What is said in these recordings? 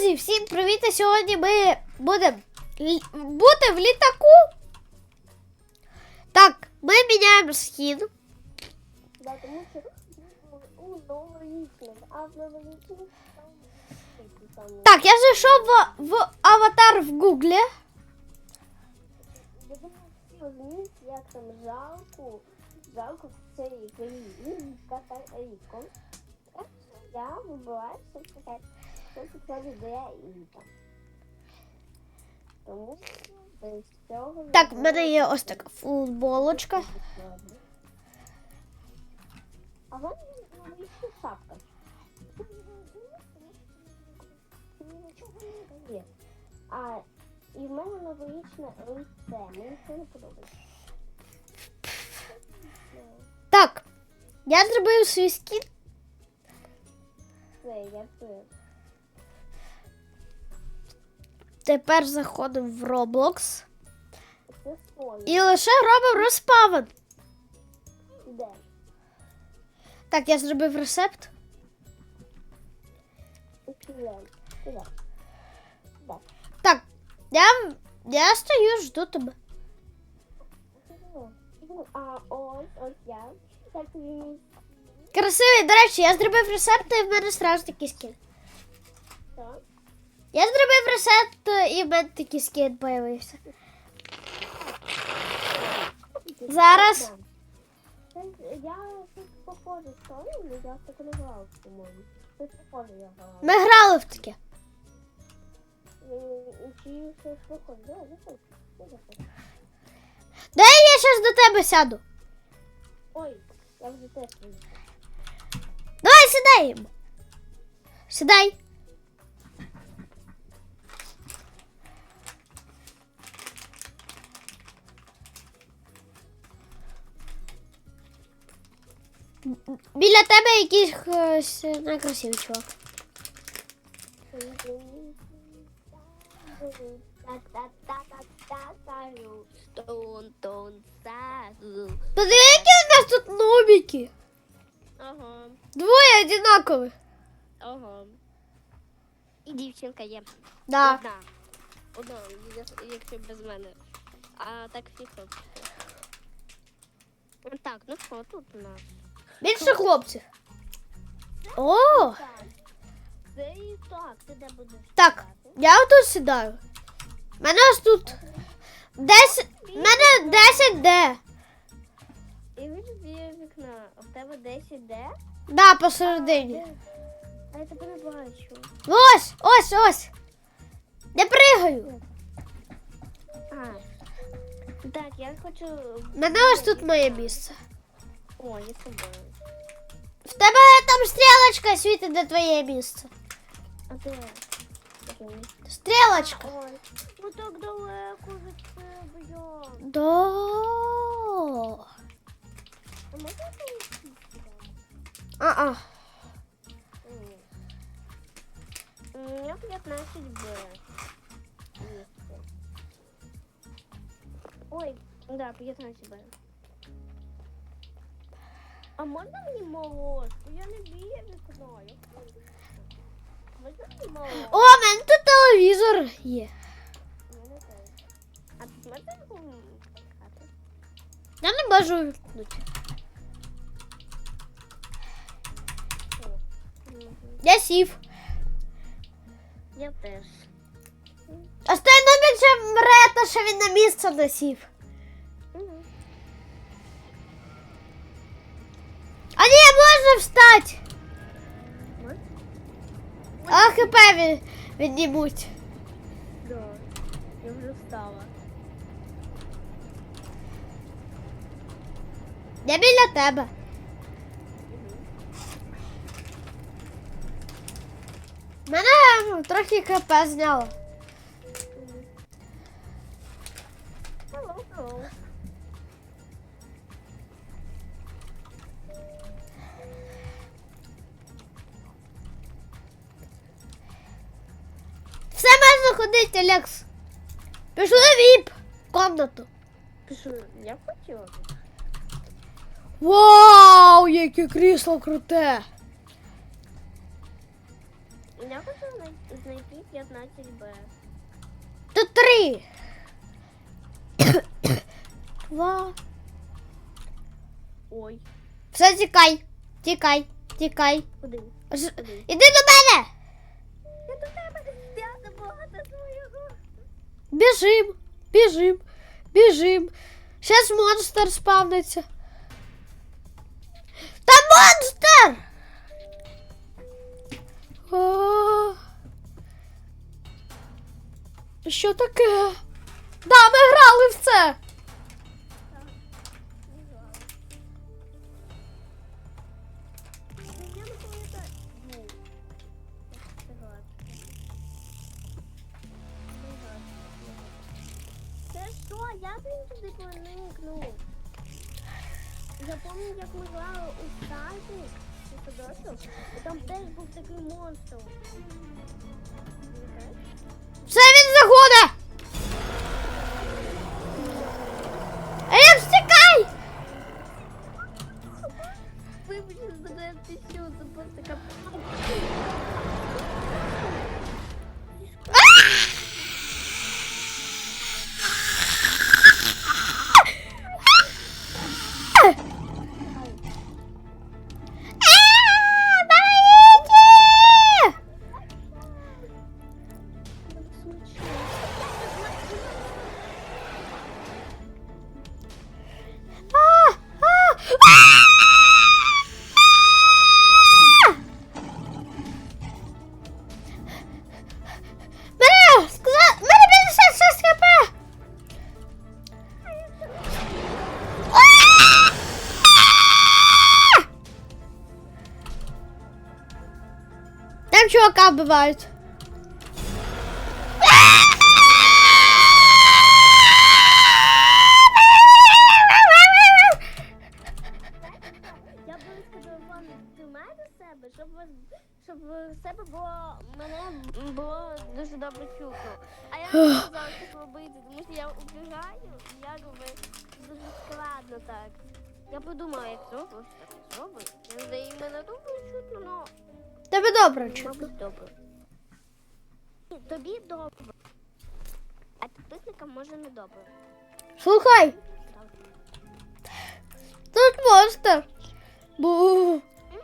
Друзі, всім привіт! І Сьогодні ми будемо лі- бути в літаку. Так, ми міняємо схід. Да, тому що у новорічних, а в новорічних там такі самі. Так, я зайшов в, в аватар в Гуглі. Я думаю, всі розуміють, як там жалко, жалко в цій грі. Ката ріко. Я вибираю, що що це ідея. Тому без цього... Так, в мене є ось така футболочка. А в мене новорічна шапка. А, і в мене новорічне лице. Мені це не подобається. Так, я зробив свій скін. Це я це. Тепер заходимо в Roblox. І лише робимо розпавен. Де? Так, я зробив рецепт. Так, я, я стою, жду тебе. Він. Красивий, до речі, я зробив рецепт і в мене сразу такий скін. Я зробив рецепт і в мене такий скін появився. Зараз. Я щось похоже але я так не грав, по-моєму. Щось похоже я грала. Ми грали в таке. Е, Чи щось похоже? Да. Дай я зараз до тебе сяду. Ой, я вже теж. Давай сідаємо. Сідай. Біля тебе якийсь е, некрасивий чувак. Подиви, які у нас тут нубіки. Ага, Двоє одинакових. ага. І дівчинка є. Да. Одна. Одна, як- якщо без мене. А так всі хлопці. Так, ну що тут у нас? Більше хлопців. О, Так. Я тут сідаю. У мене ось тут 10, в мене 10 Д. І ви біля вікна. А в тебе 10 де? Да, посередині. А я тебе не бачу. Ось, ось, ось. Я пригаю. А. Так, я хочу. Мене ось тут моє місце. О, я з тобою. В тебе там стрілочка світить, де твоє місце. А де? Окей. Стрілочка. Ой, ну так далеко від тебе я. Да. А можна поїхати? А-а. Ні. У меня 15 Б. Місце. Ой, да, 15 Б. А можна мені молочку? Я не б'ю вікно. Можна мені молочку? О, в мене тут телевізор є. А тут можна вмикати? Я не можу вимкнути. Я сів. Я теж. А стой номер ще мре, то що він на місце не сів. А хп від, віднімуть. Да. Я вже встала. Я біля тебе. Мене ну, трохи хп зняло. Hello, hello. Ходити, Алекс. Пішли в віп комнату. Пишу, я хотіла. Вау, яке крісло круте. Я хочу знай- знайти 16Б. Тут три. Два. Ой. Все, тікай. Тікай. Тікай. Куди? Іди до мене. Я до тебе я забагато свого. Біжим. Біжим. Біжим. Сейчас монстр спавниться. Та монстр! О, Що таке? Да, ми грали в це. Що? Я блін туди проникнув. Я як ми грали у стазі, у садочок, і там теж був такий монстр. Це він чувака. Я тримай до себе, щоб ви щоб в себе було мене було дуже добре чутно. А я не робити, тому що я убігаю, і я робив дуже складно так. Я подумала, як зроблю, що так зроблю. Я здаю мене добре чутно, но Тебе добре чутно. мабуть добре. Ні, Тобі добре. А підписникам може не добре. Слухай, тут монстр. Бу.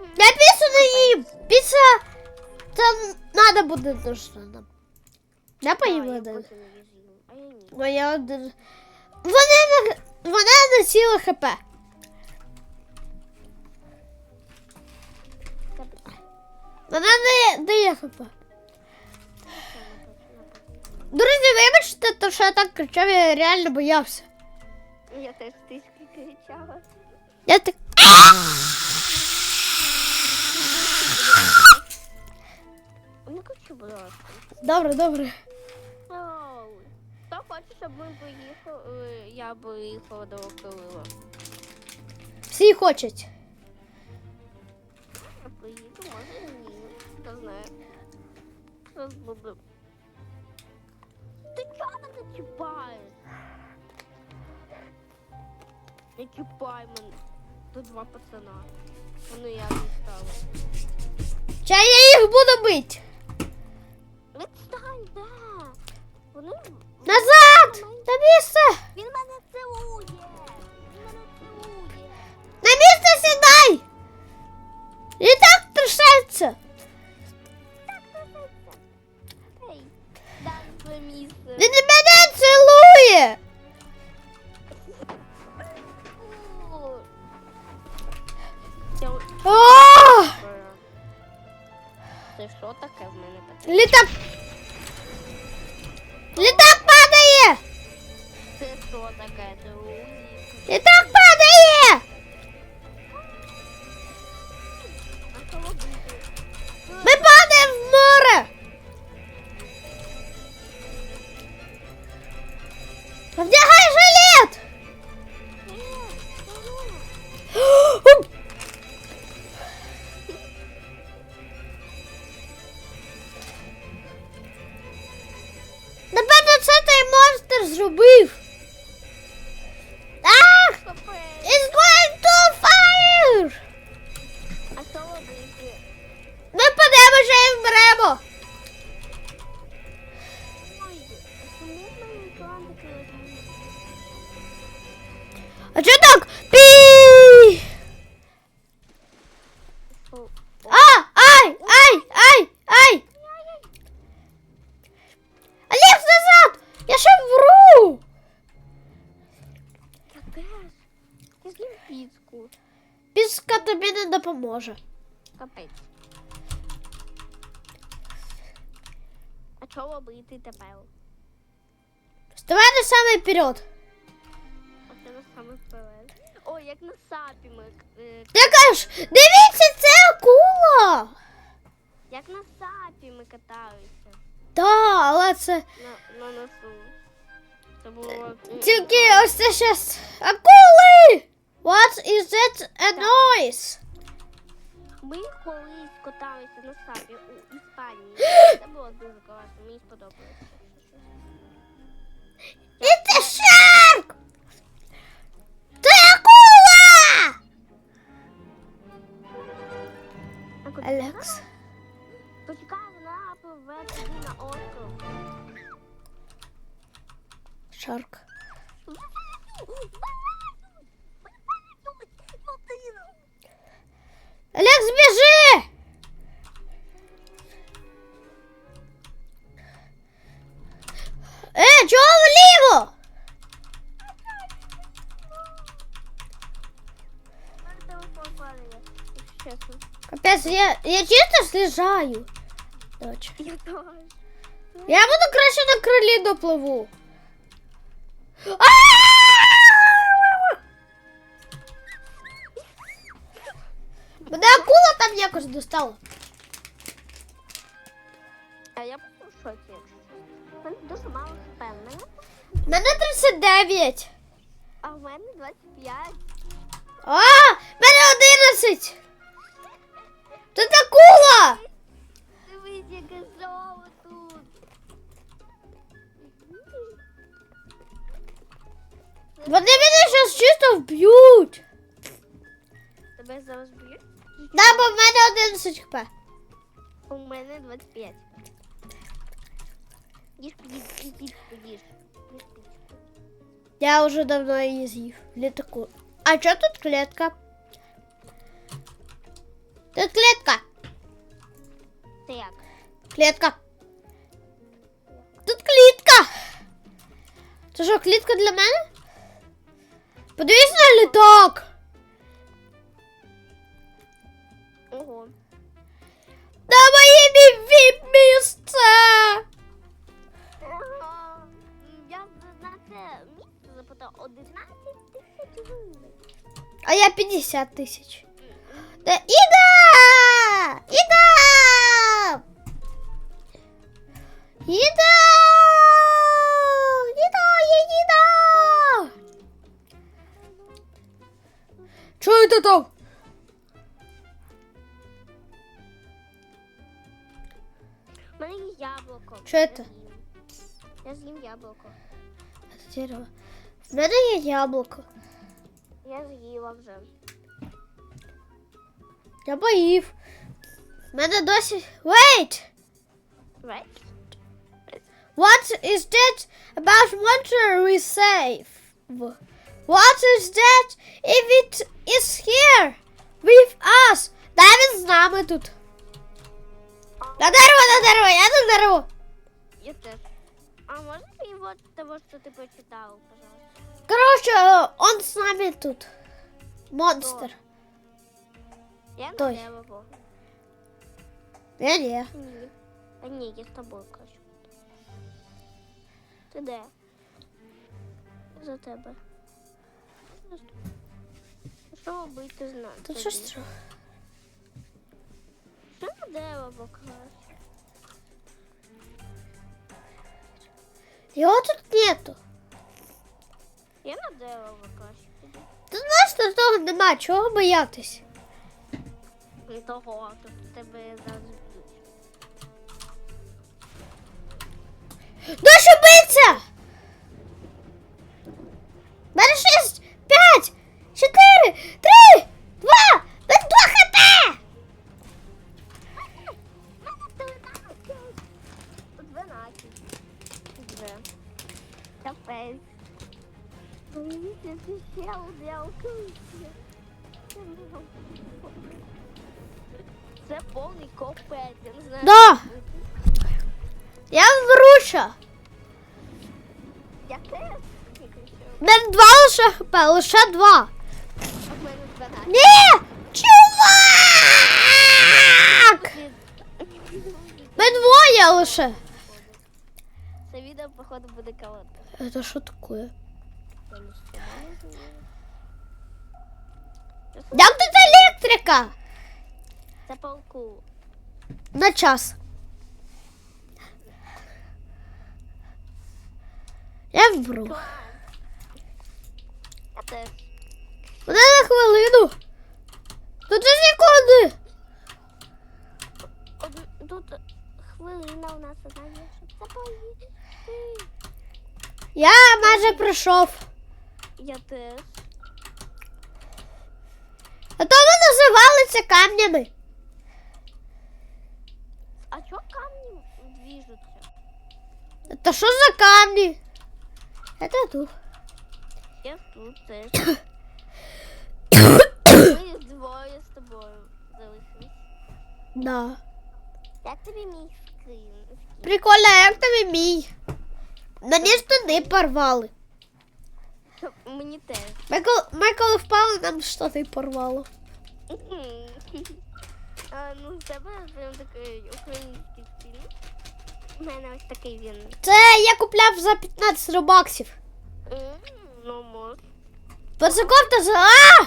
Я піцу не їм. Піца там надо буде точно нам. Поїм не ні. Бо я один. Вона не, вона не хп. Вона не дає хп. Друзі, вибачте, то що я так кричав, я реально боявся. Я теж трішки кричала. Я так. Не кричу, будь ласка. Добре, добре. Оу. Хто хоче, щоб ми поїхали, я поїхала до Калила. Всі хочуть. Поїду, може ні. Хто знає. Що буде. Ти чого мене чіпаєш? Не чіпай мене. Тут два пацана. Вони я не стала. Чай я їх буду бити. Відстань, де? Вони... Назад! На місце! Він мене Літак падає! Це що таке? Це. Літак падає! не допоможе. Капець. А що робити тепер? Вставай на самий вперед. А це на саме вперед. О, як на сапі ми. е, Ти кажеш, дивіться, це акула! Як на сапі ми каталися. Да, але це На, на носу. Це було. м, тільки ось це щас акули! What is that a noise? Ми колись каталися на сапі у Іспанії. Це було дуже класно, мені сподобалося. A shark! Це акула! Алекс. Почекай, вона пливе туди на остров. Шарк. Алекс, біжи! Е, чого вліво? Чесно. Капець, я, я чисто з'їжджаю. Доча. Я. Я буду краще на крилі допливу. Там якось. А я буду в шоці, якщо чесно. В мене дуже мало впевнення. У мене 39. А в мене 25. А, в мене 11. Тут акула. Дивись, яке золо тут. Вони мене зараз чисто вб'ють. Тебе зараз б'ють? Да, бо в мене 11 хп. У мене 25. Їж, їж, їж, їж, їж. Їж, їж. Я вже давно її з'їв в літаку. А що тут клітка? Тут клітка. Це як? Клітка. Тут клітка. Це що, клітка для мене? Подивись на літак. Ого. На моє віп місце. Я на це місце запитав 11 тисяч гривень. А я 50 тисяч. Да, Іда! Іда! Іда! Іда, я Іда! Чого це там? Яблуко. Що Я це? з'їм. Я з'їм яблуко. Дерево. В мене є яблуко. Я з'їла вже. Я боїв. В мене досі. Wait! Right? What is that about monster we save? What is that if it is here with us? Да він з нами тут. На дерево, на дерево, я на дерево. Я теж. А можна мені вот того, що ти почитав, пожалуйста? Короче, он с нами тут. Монстр. Я на Той. дерево. Я не. Ні. А ні, я з тобою кажу. Ти де? За тебе. Що робити знати? Тут щось. тро- Що на дерево кажеш? Його тут нету. Я на дерево выкачу. Ти знаєш, що того нема, чого боятись. І того, тут тебе зараз б'ють. Дощ биться! Тут 12. Вже. Капець. Мені це повний капець, я не знаю. Да. Я вруша. Я теж. У мене два лише хп, лише два. Мене 12. Ні! Чувак! Ми двоє лише. Це відео, походу, буде колодка. Это що таке? Як тут електрика? Це полку. На час. Я вбру. Теж. Мене на хвилину. Тут же секунди. Од- Тут хвилина у нас одна є. Я майже прийшов. Я теж. А то ми називалися камнями. А чого камні двіжуться? Та що за камні? Это тут. Я тут теж. Ми двоє з тобою залишились. Да. Як тобі мій скрін? Прикольно, як тобі мій? Мені штани порвали. Мені теж. Ми коли, ми коли впали, нам штани порвало. А, ну, в тебе прям такий український стиль. У мене ось такий він. Це я купляв за 15 робаксів. М, Ну, може. Персикофта за. А!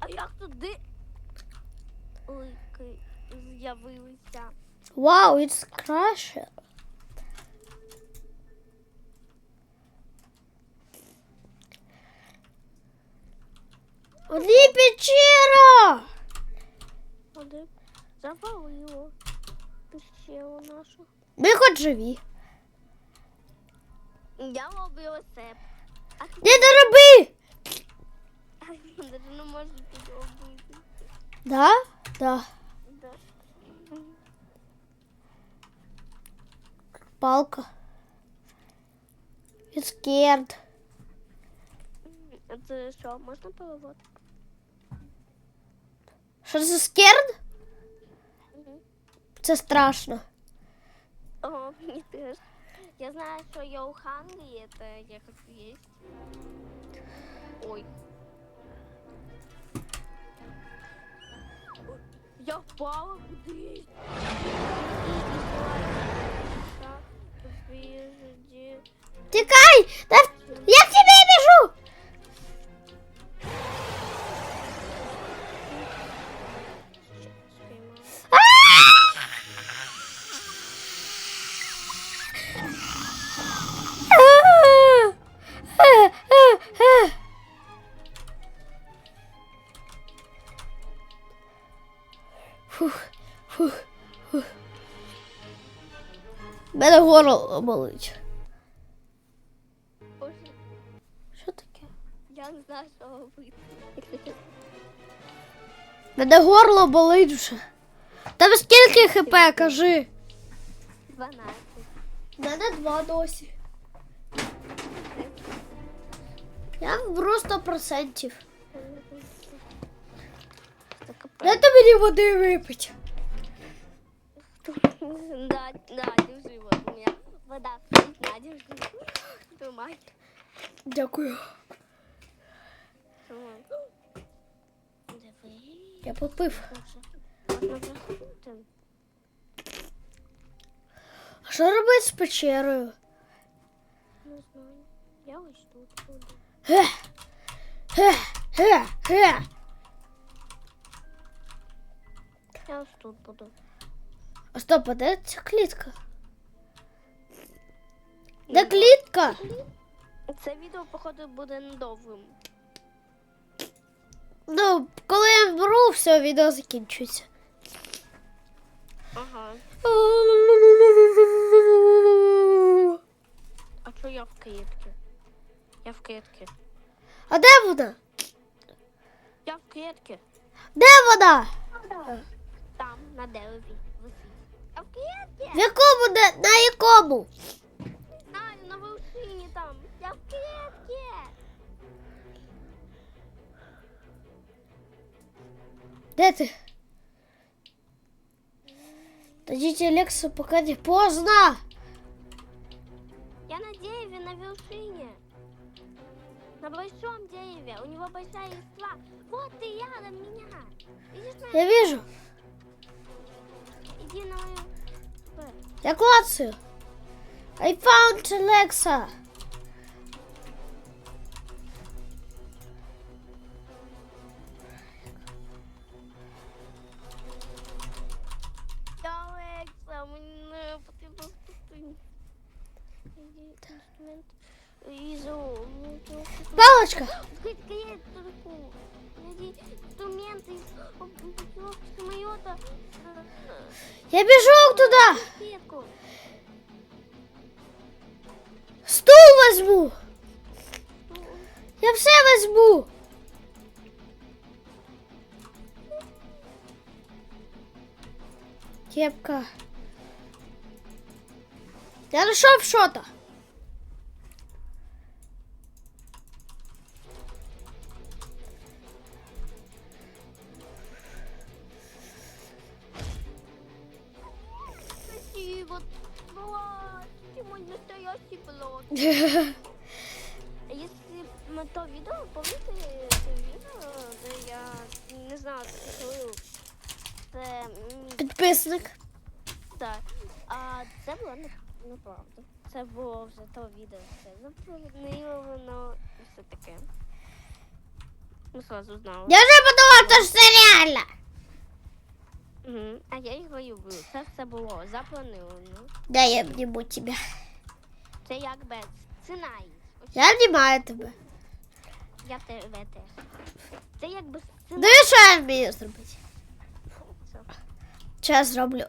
А як туди? Лики з'явилися. Вау, it's crasher. Одні печера! Ходи. Завалило. Піщело нашу. Ми хоч живі. Я ловила сеп. А ти Не дороби! навіть не можеш підробити. Да? Да. Да. Палка. It's scared. А це що, можна поливати? Що це scared? Мгм. Це страшно. О, мені теж. Я знаю, що я у Ханглі, это я хочу есть. Ой. Ой, Я впала кудись. Вижди. Тікай! Та горло болить. Боже, Що таке? я не знаю, що робити. Мене горло болить вже. Тебе скільки хп, кажи? 12. У мене два досі. Я вбру 100%. Це. Дайте мені води випити. Да, да, держи вот у меня вода стоит, на. Тримай. Дякую. Я попив. А що робити з печерою? Не знаю. Я ось тут буду. Ге. Ге. Ге. Ге. Я ось тут буду. А стоп, а де ця клітка? Де клітка? Це відео, походу, буде недовгим. Ну, коли я вберу, все, відео закінчується. Ага. А що я в клітці? Я в клітці. А де вона? Я в клітці. Де вона? Там, на дереві. Висить. А в клітці? В якому де? На якому? На вершині там? Я в клетке. Де ти? Дадите Лексу, пока не поздно. Я на дереве, на вершине. На большом дереве. У него большая листва. Вот ты рядом меня. Видишь? Я вижу. Иди на мою... Я клацаю. I found Alexa. Я Лекса, мені потрібно спустити. Іди, інструмент. Вижу. Палочка. Открыть клетку. Найди инструменты из путевки самолета. Я бежу туда. Кепка. Я нашел что-то. Если мы то видео, помните то відео, де я не знаю, це Підписник. Було не- неправда. Це було вже то відео. Це запланило воно і все таке. Ми сразу знали. Я вже подумала, то що це реально. Мгм. А я його люблю. Це все було заплановано. Да, я обниму тебя. Це якби сценарій. Ось Я обнимаю тебе. Я тебе теж. Це якби сценарій. Ну і що я вмію зробити? Що я зроблю?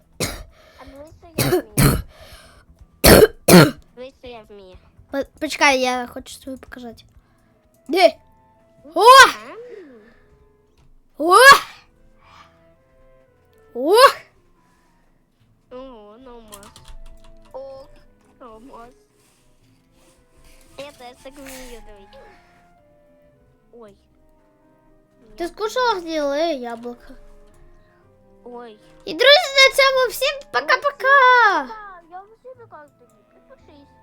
А дивись, що я вмію. Дивись, що я вмію. По- Почекай, я хочу тобі показати. Де? О! Ам. О! О! О, нормас. О, нормас. Я теж так вмію дивити. Ой. Ти скушала гниле яблуко. Ой. І друзі, на цьому всім пока-пока! Так, я вже покажу тобі. por X.